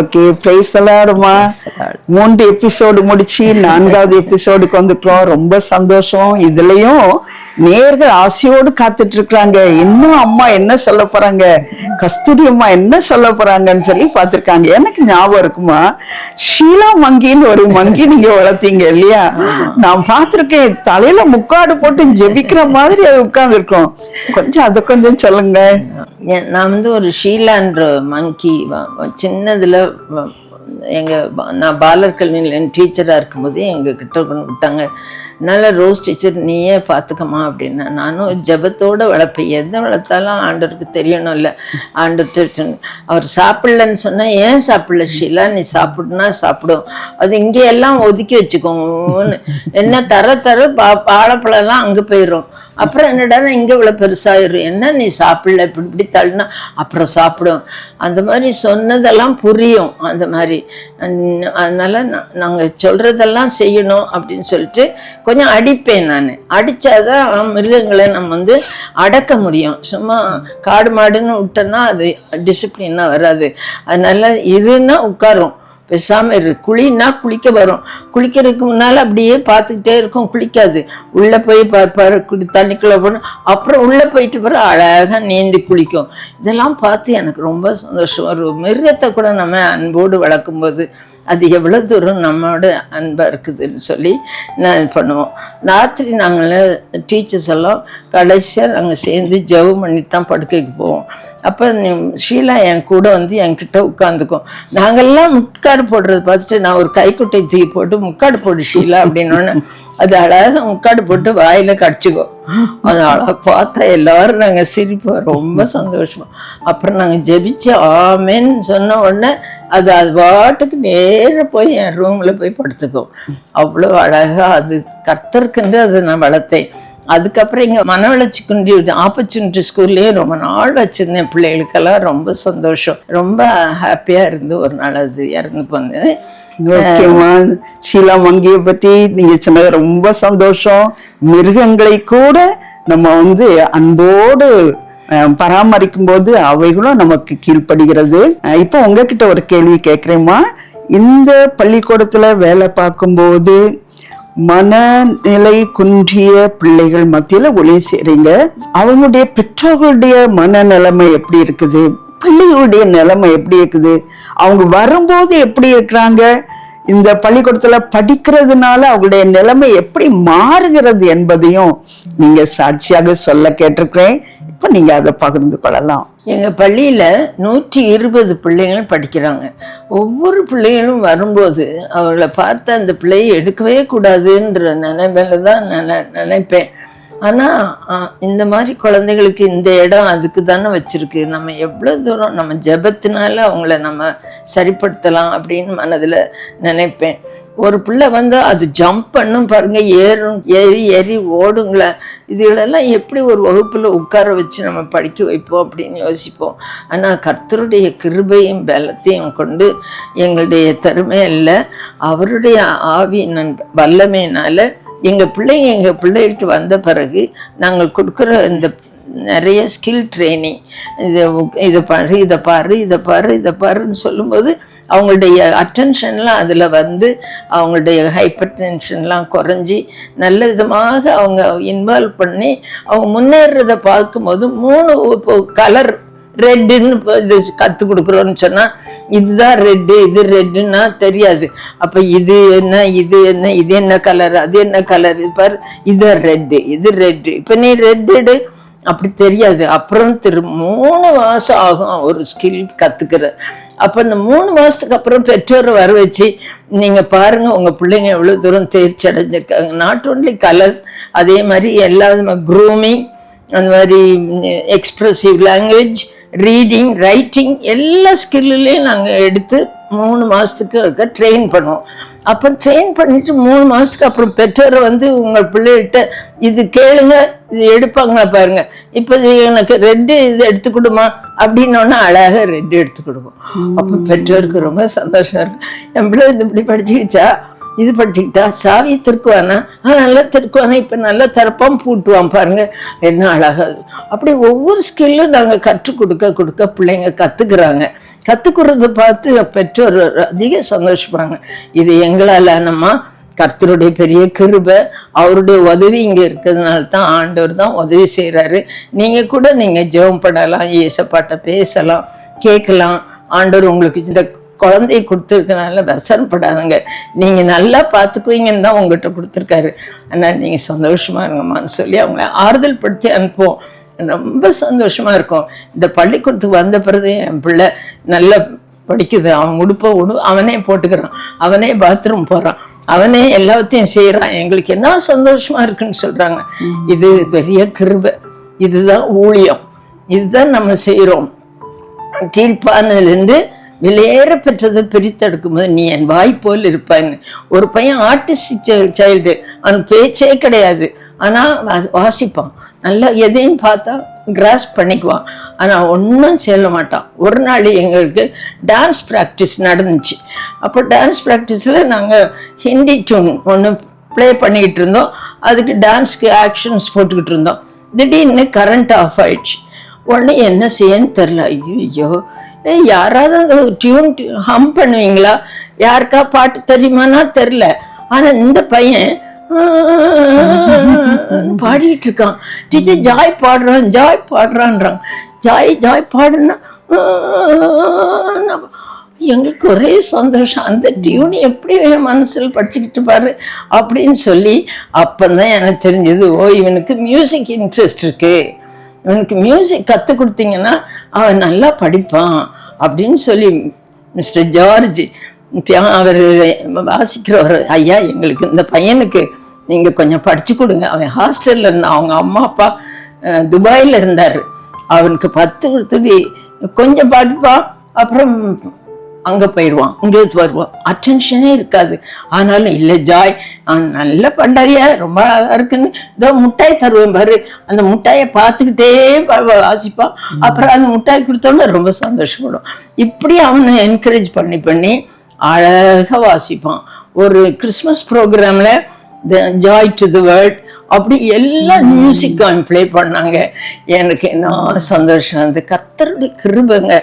Okay price எல்லாருமா மூன்று episode முடிச்சு நான்காவது எபிசோடுக்கு வந்துக்கிறோம் ரொம்ப சந்தோஷம். இதுலயும் நேர்கள் ஆசையோடு காத்துட்டு இருக்காங்க இன்னும் அம்மா என்ன சொல்ல போறாங்க? கஸ்தூரி அம்மா என்ன சொல்ல போறாங்கன்னு சொல்லி பார்த்திருக்காங்க. எனக்கு ஞாபகம் இருக்குமா? ஷீலா மங்கின்னு ஒரு மங்கி நீங்க வளர்த்தீங்க இல்லையா? நான் பார்த்திருக்கேன். தலையில முக்காடு போட்டு ஜெபிக்கிற மாதிரி அது உட்கார்ந்து இருக்கும் கொஞ்சம் அதை கொஞ்சம் சொல்லுங்க. நான் வந்து ஒரு ஷீலான்ற மங்கி சின்னதில் எங்கள் நான் பாலர் கல்வியில் டீச்சராக இருக்கும்போது எங்கள் கிட்ட கொண்டு விட்டாங்க. நல்ல ரோஸ் டீச்சர் நீயே பார்த்துக்கமா அப்படின்னா நானும் ஜபத்தோடு வளர்ப்பேன். எதை வளர்த்தாலும் ஆண்டவருக்கு தெரியணும்ல. ஆண்டவர் சொன்ன அவர் சாப்பிட்லன்னு சொன்னால் ஏன் சாப்பிடல ஷீலா? நீ சாப்பிடுனா சாப்பிடும் அது இங்கே எல்லாம் ஒதுக்கி வச்சுக்கோங்கன்னு. என்ன தர தர பா வாழைப்பழம்லாம் அங்கே போயிடும் அப்புறம் என்னடா இங்கே இவ்வளோ பெருசாகிடும் என்ன நீ சாப்பிடல? இப்படி இப்படி தள்ளினா? அப்புறம் சாப்பிடும். அந்த மாதிரி சொன்னதெல்லாம் புரியும். அந்த மாதிரி. அதனால் நான் நாங்கள் சொல்கிறதெல்லாம் செய்யணும் அப்படின்னு சொல்லிட்டு கொஞ்சம் அடிப்பேன் நான். அடித்தாதான் மிருகங்களை நம்ம வந்து அடக்க முடியும். சும்மா காடு மாடுன்னு விட்டோன்னா அது டிசிப்ளினாக வராது. அதனால இதுன்னா உட்காரும். பேசாமல் இரு. குழின்னா குளிக்க வரும். குளிக்கிறதுக்கு முன்னால் அப்படியே பார்த்துக்கிட்டே இருக்கும். குளிக்காது. உள்ளே போய் பார்ப்பார் குடி தண்ணிக்குள்ளே போகணும் அப்புறம் உள்ளே போயிட்டு பிறகு அழகாக நீந்தி குளிக்கும். இதெல்லாம் பார்த்து எனக்கு ரொம்ப சந்தோஷம். ஒரு மிருகத்தை கூட நம்ம அன்போடு வளர்க்கும்போது அது எவ்வளோ தூரம் நம்மளோட அன்பாக இருக்குதுன்னு சொல்லி நான் இது பண்ணுவோம். ராத்திரி நாங்கள் டீச்சர்ஸ் எல்லாம் கடைசியாக நாங்கள் சேர்ந்து ஜவு பண்ணிட்டு தான் படுக்கைக்கு போவோம். அப்போ ஷீலா என் கூட வந்து என்கிட்ட உட்காந்துக்கும். நாங்கெல்லாம் முட்காடு போடுறது பார்த்துட்டு நான் ஒரு கைக்குட்டை தூக்கி போட்டு முக்காடு போடு ஷீலா அப்படின்னோன்னு அது அழகாக முக்காடு போட்டு வாயில கடிச்சுக்கோ. அது பார்த்தா எல்லாரும் நாங்கள் சிரிப்போம். ரொம்ப சந்தோஷமா. அப்புறம் நாங்கள் ஜெபிச்சு ஆமேன்னு சொன்ன உடனே அது அது பாட்டுக்கு நேராக போய் என் ரூமில் போய் படுத்துக்கும். அவ்வளோ அழகாக அது கர்த்தருக்குன்னு அது நான் வளர்த்தேன். அதுக்கப்புறம் இங்கே மனவளர்ச்சி குண்டி ஆப்பர்ச்சுனிட்டி ஸ்கூல்லேயே ரொம்ப நாள் வச்சிருந்தேன். பிள்ளைகளுக்கெல்லாம் ரொம்ப சந்தோஷம். ரொம்ப ஹாப்பியாக இருந்து ஒரு நாள் அது இறந்து போனது. ஓகேம்மா ஷீலா மங்கியை பற்றி நீங்க சொன்னது ரொம்ப சந்தோஷம். மிருகங்களை கூட நம்ம வந்து அன்போடு பராமரிக்கும் போது அவைகளும் நமக்கு கீழ்ப்படுகிறது. இப்போ உங்ககிட்ட ஒரு கேள்வி கேட்குறேம்மா இந்த பள்ளிக்கூடத்துல வேலை பார்க்கும்போது மனநிலை குன்றிய பிள்ளைகள் மத்தியில ஒளி செய்றீங்க அவங்களுடைய பெற்றோர்களுடைய மனநிலைமை எப்படி இருக்குது? பிள்ளைகளுடைய நிலைமை எப்படி இருக்குது? அவங்க வரும்போது எப்படி இருக்கிறாங்க? இந்த பள்ளிக்கூடத்துல படிக்கிறதுனால அவங்களுடைய நிலைமை எப்படி மாறுகிறது என்பதையும் நீங்க சாட்சியாக சொல்ல கேட்டிருக்கிறேன். இப்போ நீங்கள் அதை பகிர்ந்து கொள்ளலாம். எங்கள் பள்ளியில் நூற்றி இருபது பிள்ளைங்களும் படிக்கிறாங்க. ஒவ்வொரு பிள்ளைகளும் வரும்போது அவங்கள பார்த்து அந்த பிள்ளையை எடுக்கவே கூடாதுன்ற நினைவில் தான் நான் நினைப்பேன். ஆனால் இந்த மாதிரி குழந்தைகளுக்கு இந்த இடம் அதுக்கு தானே வச்சுருக்கு. நம்ம எவ்வளோ தூரம் நம்ம ஜபத்தினால அவங்கள நம்ம சரிப்படுத்தலாம் அப்படின்னு மனதில் நினைப்பேன். ஒரு பிள்ளை வந்து அது ஜம்ப் பண்ணும் பாருங்க ஏறும் ஏறி ஏறி ஓடுங்களே. இதுகளெல்லாம் எப்படி ஒரு வகுப்பில் உட்கார வச்சு நம்ம படிக்க வைப்போம் அப்படின்னு யோசிப்போம். ஆனால் கர்த்தருடைய கிருபையும் பலத்தையும் கொண்டு எங்களுடைய திறமை இல்லை அவருடைய ஆவியின் வல்லமையினால் எங்கள் பிள்ளைங்க எங்கள் பிள்ளைகளுக்கு வந்த பிறகு நாங்கள் கொடுக்குற இந்த நிறைய ஸ்கில் ட்ரைனிங் இதை இதை பாரு இதை பாரு இதை பாரு இதை பாருன்னு சொல்லும்போது அவங்களுடைய அட்டென்ஷன்லாம் அதில் வந்து அவங்களுடைய ஹைப்பர் டென்ஷன்லாம் குறைஞ்சி நல்ல விதமாக அவங்க இன்வால்வ் பண்ணி அவங்க முன்னேறதை பார்க்கும்போது மூணு இப்போ கலர் ரெட்டுன்னு இது கற்றுக் கொடுக்குறோன்னு சொன்னால் இதுதான் ரெட்டு இது ரெட்டுன்னா தெரியாது. அப்போ இது என்ன இது என்ன இது என்ன கலர் அது என்ன கலர் இது பாரு இது ரெட்டு இது ரெட்டு இப்போ நீ ரெட்டு அப்படி தெரியாது. அப்புறம் திரு மூணு மாதம் ஆகும் ஒரு ஸ்கில் கற்றுக்கிற அப்போ இந்த மூணு மாதத்துக்கு அப்புறம் பெற்றோரை வர வச்சு நீங்கள் பாருங்கள் உங்கள் பிள்ளைங்க எவ்வளோ தூரம் தேர்ச்சி அடைஞ்சிருக்காங்க. நாட் ஓன்லி கலர்ஸ் அதே மாதிரி எல்லா விதமாக க்ரூமிங் அந்த மாதிரி எக்ஸ்ப்ரெசிவ் லாங்குவேஜ் ரீடிங் ரைட்டிங் எல்லா ஸ்கில்லுலேயும் நாங்கள் எடுத்து மூணு மாதத்துக்கு இருக்க ட்ரெயின் பண்ணுவோம். அப்போ ட்ரெயின் பண்ணிட்டு மூணு மாதத்துக்கு அப்புறம் பெற்றோரை வந்து உங்கள் பிள்ளைகிட்ட இது கேளுங்க இது எடுப்பாங்களா பாருங்க. இப்போ இது எனக்கு ரெட்டு இது எடுத்து கொடுமா அப்படின்னோன்னா அழகாக ரெட்டு எடுத்துக்கிடுவோம். அப்போ பெற்றோருக்கு ரொம்ப சந்தோஷம் இருக்கும். என் பிள்ளை இது இப்படி படிச்சுக்கிச்சா? இது படிச்சுக்கிட்டா? சாவி திருக்குவானா? ஆ நல்லா திருக்குவானா? இப்போ நல்லா திறப்பான் பூட்டுவான் பாருங்க. என்ன அழகா அப்படி ஒவ்வொரு ஸ்கில்லும் நாங்கள் கற்றுக் கொடுக்க கொடுக்க பிள்ளைங்க கற்றுக்குறாங்க கத்துக்கிறத பார்த்து பெற்றோர் அதிக சந்தோஷப்படுறாங்க. இது எங்களால நம்ம கர்த்தருடைய பெரிய கிருபை அவருடைய உதவி இங்கே இருக்கிறதுனால தான் ஆண்டவர் தான் உதவி செய்கிறாரு நீங்கள் கூட நீங்கள் ஜெபம் பண்ணலாம் ஏசப்பாட்டை பேசலாம் கேட்கலாம். ஆண்டவர் உங்களுக்கு இந்த குழந்தைய கொடுத்துருக்கனால விசனப்படாதுங்க. நீங்கள் நல்லா பார்த்துக்குவீங்கன்னு தான் உங்கள்கிட்ட கொடுத்துருக்காரு. ஆனால் நீங்கள் சந்தோஷமா இருங்கம்மான்னு சொல்லி அவங்கள ஆறுதல் படுத்தி அனுப்புவோம். ரொம்ப சந்தோஷமா இருக்கும். இந்த பள்ளிக்கூடத்துக்கு வந்த பிறகு என் பிள்ளை நல்லா படிக்குது. அவன் உடுப்ப உடு அவனே போட்டுக்கிறான். அவனே பாத்ரூம் போகிறான் அவனே எல்லாத்தையும் செய்யறான் எங்களுக்கு என்ன சந்தோஷமா இருக்குன்னு சொல்றாங்க. இது பெரிய கிருபை. இதுதான் ஊழியம். இதுதான் நம்ம செய்யறோம் தீர்ப்பானிலிருந்து வெளியேற பெற்றதை பிரித்தெடுக்கும் போது நீ என் வாய் போல் இருப்பான்னு ஒரு பையன் ஆர்டிஸ்ட் சைல்டு அவன் பேச்சே கிடையாது. ஆனா வா- வாசிப்பான். நல்லா எதையும் பார்த்தா கிராஸ் பண்ணிக்குவான். ஆனா ஒன்றும் சொல்ல மாட்டான். ஒரு நாள் எங்களுக்கு டான்ஸ் ப்ராக்டிஸ் நடந்துச்சு. அப்போ டான்ஸ் ப்ராக்டிஸில் நாங்கள் ஹிந்தி டியூன் ஒன்று ப்ளே பண்ணிக்கிட்டு இருந்தோம். அதுக்கு டான்ஸ்க்கு ஆக்ஷன்ஸ் போட்டுக்கிட்டு இருந்தோம். திடீர்னு கரண்ட் ஆஃப் ஆயிடுச்சு. உடனே என்ன செய்யன்னு தெரில ஐயோ ஏய் யாராவது அந்த டியூன் ஹம் பண்ணுவீங்களா? யாருக்கா பாட்டு தெரியுமானா தெரில ஆனால் இந்த பையன் பாடிட்டு இருக்கான். டீச்சர் ஜாய் பாடுறான் ஜாய் பாடுறான்றான். ஜாய் ஜாய் பாடுனா எங்களுக்கு ஒரே சந்தோஷம். அந்த டியூன் எப்படி என் மனசில் படிச்சுக்கிட்டு பாரு அப்படின்னு சொல்லி அப்பந்தான் எனக்கு தெரிஞ்சது ஓ இவனுக்கு மியூசிக் இன்ட்ரெஸ்ட் இருக்கு. இவனுக்கு மியூசிக் கற்றுக் கொடுத்தீங்கன்னா அவன் நல்லா படிப்பான் அப்படின்னு சொல்லி மிஸ்டர் ஜார்ஜ் அவர் வாசிக்கிறவர் ஐயா எங்களுக்கு இந்த பையனுக்கு நீங்கள் கொஞ்சம் படிச்சு கொடுங்க. அவன் ஹாஸ்டலில் இருந்தான் அவங்க அம்மா அப்பா துபாயில் இருந்தார். அவனுக்கு பத்து துணி கொஞ்சம் படிப்பான் அப்புறம் அங்கே போயிடுவான் இங்கே வருவான். அட்டென்ஷனே இருக்காது. ஆனாலும் இல்லை ஜாய் நல்ல பண்டாரியா ரொம்ப அழகாக இருக்குன்னு இதோ முட்டாய் தருவேன் பாரு. அந்த முட்டாயை பார்த்துக்கிட்டே வாசிப்பான். அப்புறம் அந்த முட்டாய் கொடுத்தோன்னே ரொம்ப சந்தோஷப்படும். இப்படி அவனை என்கரேஜ் பண்ணி பண்ணி அழகாக வாசிப்பான். ஒரு கிறிஸ்மஸ் ப்ரோக்ராம்ல ஜாய் டு தி வேர்ல்ட் அப்படி எல்லா மியூசிக்கும் அவன் ப்ளே பண்ணாங்க. எனக்கு என்ன சந்தோஷம். அந்த கர்த்தருடைய கிருபைங்க.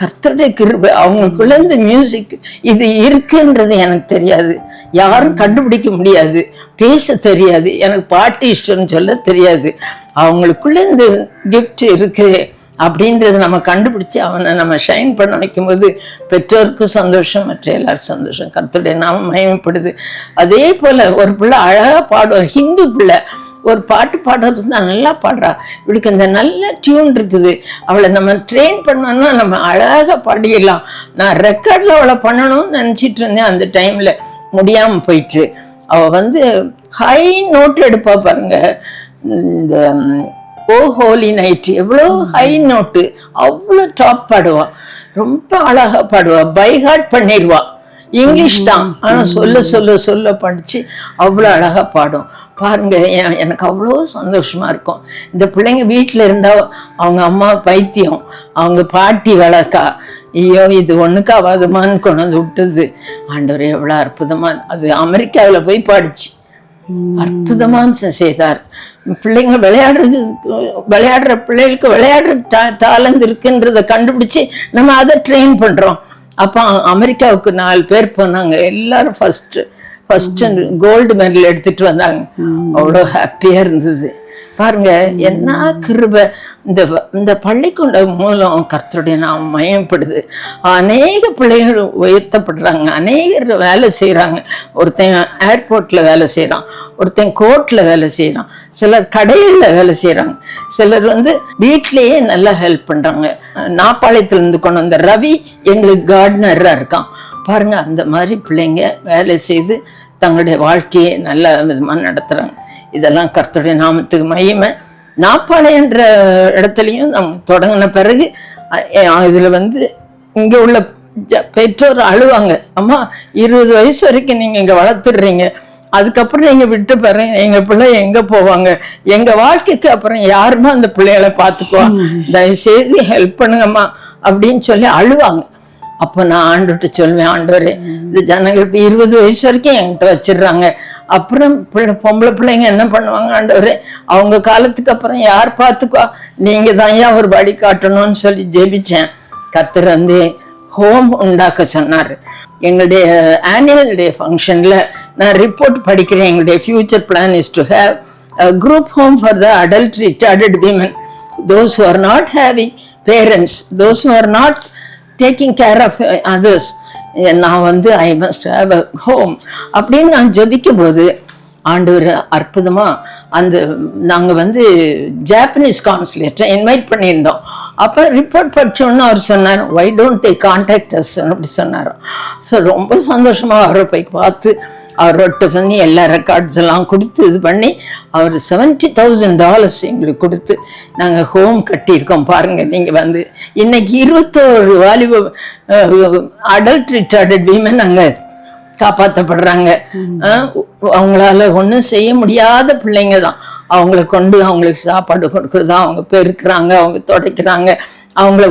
கர்த்தருடைய கிருபை. அவங்களுக்குள்ள இந்த மியூசிக் இது இருக்குன்றது எனக்கு தெரியாது. யாரும் கண்டுபிடிக்க முடியாது. பேச தெரியாது. எனக்கு பாட்டு இஷ்டம்னு சொல்ல தெரியாது. அவங்களுக்குள்ள இந்த gift இருக்கு. அப்படின்றத நம்ம கண்டுபிடிச்சு அவனை நம்ம ஷைன் பண்ண வைக்கும்போது பெற்றோருக்கு சந்தோஷம் மற்ற எல்லாருக்கும் சந்தோஷம். கருத்துடைய நாம மயமப்படுது அதே போல் ஒரு பிள்ளை அழகாக பாடும் ஹிந்து பிள்ளை ஒரு பாட்டு பாடுறது தான் நல்லா பாடுறா. இவளுக்கு இந்த நல்ல டியூன் இருக்குது. அவளை நம்ம ட்ரெயின் பண்ணோம்னா நம்ம அழகாக பாடிடலாம். நான் ரெக்கார்டில் அவளை பண்ணணும்னு நினச்சிட்டு இருந்தேன் அந்த டைமில் முடியாமல் போயிட்டு. அவள் வந்து ஹை நோட் எடுப்பா பாருங்க. இந்த ஓ ஹோலி நைட் எவ்வளோ ஹை நோட்டு அவ்வளோ டாப் பாடுவா. ரொம்ப அழகா பாடுவா. பைஹார்ட் பண்ணிடுவா இங்கிலீஷ் தான். ஆனால் சொல்ல சொல்ல சொல்ல படிச்சு அவ்வளோ அழகாக பாடும். பாருங்க எனக்கு அவ்வளோ சந்தோஷமா இருக்கும். இந்த பிள்ளைங்க வீட்டில் இருந்தால் அவங்க அம்மா பைத்தியம். அவங்க பாட்டி வளர்க்கா. ஐயோ இது ஒன்றுக்கு ஆகாதுமான்னு கொண்டு வந்து விட்டுது ஆண்டவர் எவ்வளோ அற்புதமான அது அமெரிக்காவில் போய் பாடிச்சு. அற்புதமான செய்தார். பிள்ளைங்க விளையாடுறது விளையாடுற பிள்ளைகளுக்கு விளையாடுற டேலண்ட் இருக்குன்றத கண்டுபிடிச்சு நம்ம அதை ட்ரெயின் பண்றோம். அப்போ அமெரிக்காவுக்கு நாலு பேர் போனாங்க. எல்லாரும் ஃபர்ஸ்ட் ஃபர்ஸ்ட் கோல்டு மெடல் எடுத்துட்டு வந்தாங்க. அவ்வளோ ஹாப்பியா இருந்தது. பாருங்க என்ன கிருபை. இந்த இந்த பள்ளிக்கூடம் மூலம் கர்த்தருடைய நாம் மயப்படுது. அநேக பிள்ளைகள் உயர்த்தப்படுறாங்க. அநேகர் வேலை செய்கிறாங்க ஒருத்தன் ஏர்போர்ட்டில் வேலை செய்கிறான் ஒருத்தன் கோர்ட்டில் வேலை செய்கிறான் சிலர் கடைகளில் வேலை செய்கிறாங்க சிலர் வந்து வீட்லேயே நல்லா ஹெல்ப் பண்ணுறாங்க நாப்பாளையத்துலேருந்து கொண்டு வந்த ரவி எங்களுக்கு கார்டனராக இருக்கான். பாருங்கள் அந்த மாதிரி பிள்ளைங்க வேலை செய்து தங்களுடைய வாழ்க்கையை நல்ல விதமாக நடத்துகிறாங்க இதெல்லாம் கர்த்தருடைய நாமத்துக்கு மையமை நாப்பாளையன்ற இடத்துலையும் நம்ம தொடங்கின பிறகு இதில் வந்து இங்கே உள்ள ஜ- பெற்றோர் அழுவாங்க. அம்மா இருபது வயசு வரைக்கும் நீங்கள் இங்கே வளர்த்துடுறீங்க. அதுக்கப்புறம் நீங்க விட்டு பாருங்க எங்க பிள்ளை எங்க போவாங்க? எங்க வாழ்க்கைக்கு அப்புறம் யாருமா அந்த பிள்ளைகளை பார்த்துக்குவா? தயவு செய்து ஹெல்ப் பண்ணுங்கம்மா அப்படின்னு சொல்லி அழுவாங்க. அப்போ நான் ஆண்டுகிட்ட சொல்லுவேன் ஆண்டவரே இந்த ஜனங்கள் இப்போ இருபது வயசு வரைக்கும் என்கிட்ட வச்சிடுறாங்க. அப்புறம் பிள்ளை பொம்பளை பிள்ளைங்க என்ன பண்ணுவாங்க ஆண்டவரே? அவங்க காலத்துக்கு அப்புறம் யார் பார்த்துக்குவா? நீங்க தான் ஏன் ஒரு வழி காட்டணும்னு சொல்லி ஜெபிச்சேன். கத்தர் வந்து ஹோம் உண்டாக்க சொன்னார். எங்களுடைய ஆனுவல் டே ஃபங்க்ஷனில் நான் ரிப்போர்ட் படிக்கிறேன். எங்களுடைய future plan is to have group home for the adult retarded women those who are not having parents those who are not taking care of others நான் வந்து I must have a home அப்படின்னு நான் ஜபிக்கும் போது ஆண்டவர் அற்புதமாக அந்த நாங்கள் வந்து ஜாப்பனீஸ் கான்சுலேட்டை இன்வைட் பண்ணியிருந்தோம். அப்போ ரிப்போர்ட் படித்தோன்னு அவர் சொன்னார் why don't they contact us அப்படி சொன்னார் ஸோ ரொம்ப சந்தோஷமாக அவரை போய் பார்த்து அவர் ரொட்டு பண்ணி எல்லா ரெக்கார்ட்ஸ் எல்லாம் கொடுத்து இது பண்ணி அவர் செவன்ட்டி தௌசண்ட் டாலர்ஸ் எங்களுக்கு கொடுத்து நாங்கள் ஹோம் கட்டியிருக்கோம் பாருங்க நீங்கள் வந்து. இன்னைக்கு இருபத்தோரு வாலிப அடல்ட் ரிட்டார்டட் வீமன் அங்கே காப்பாற்றப்படுறாங்க அவங்களால ஒன்றும் செய்ய முடியாத பிள்ளைங்க தான். அவங்கள கொண்டு அவங்களுக்கு சாப்பாடு கொடுக்குறது அவங்க பெருக்குறாங்க அவங்க துடைக்கிறாங்க. அவங்கள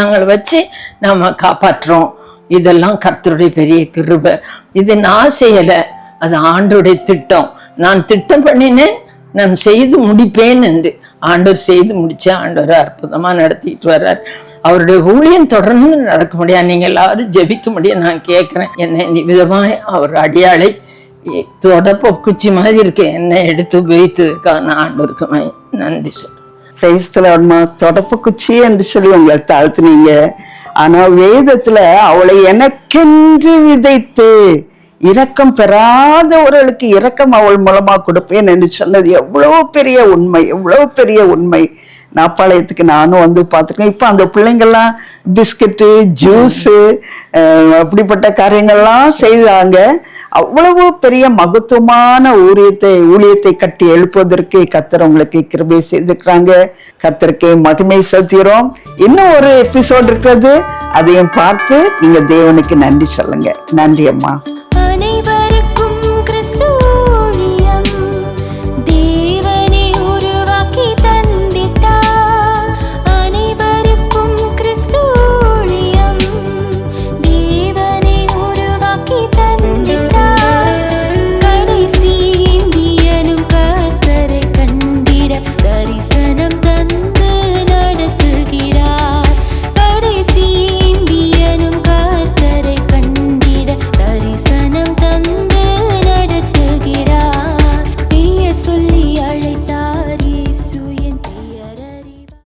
நாங்களை வச்சு நம்ம காப்பாற்றுறோம். இதெல்லாம் கர்த்தருடைய பெரிய கிருபை. இது நான் செய்யலை. அது ஆண்டோடைய திட்டம். நான் திட்டம் பண்ணினேன் நான் செய்து முடிப்பேன் என்று. ஆண்டவர் செய்து முடிச்சா ஆண்டவர் அற்புதமா நடத்திட்டு வர்றார். அவருடைய ஊழியம் தொடர்ந்து நடக்க முடியாது. நீங்க எல்லாரும் ஜெபிக்க முடியும் நான் கேட்கிறேன் என்னை நிமிதமாய் அவர் அடியாளை தொடப்ப குச்சி மாதிரி இருக்கு. என்னை எடுத்து உபயோகித்ததுக்காக நான் ஆண்டவருக்கு நன்றி சொல்றேன் கிரைஸ்தலமா தொடப்பு குச்சி என்று சொல்லி உங்களை தாழ்த்துனீங்க. ஆனா வேதத்துல அவளை எனக்கென்று விதைத்து இரக்கம் பெறாதவர்களுக்கு இரக்கம் அவள் மூலமா கொடுப்பேன் என்று சொன்னது எவ்வளவு பெரிய உண்மை எவ்வளவு பெரிய உண்மை. நாப்பாளையத்துக்கு நானும் வந்து பார்த்துருக்கேன். இப்போ அந்த பிள்ளைங்கள்லாம் பிஸ்கட்டு ஜூஸு அப்படிப்பட்ட காரியங்கள்லாம் செய்தாங்க அவ்வளவு பெரிய மகத்துவமான ஊழியத்தை ஊழியத்தை கட்டி எழுப்புவதற்கு கத்திரவங்களுக்கு கிருபை செய்திருக்கிறாங்க. கத்தருக்கு மகிமை செலுத்துகிறோம். இன்னும் ஒரு எபிசோட் இருக்கிறது. அதையும் பார்த்து நீங்கள் தேவனுக்கு நன்றி சொல்லுங்க. நன்றி அம்மா.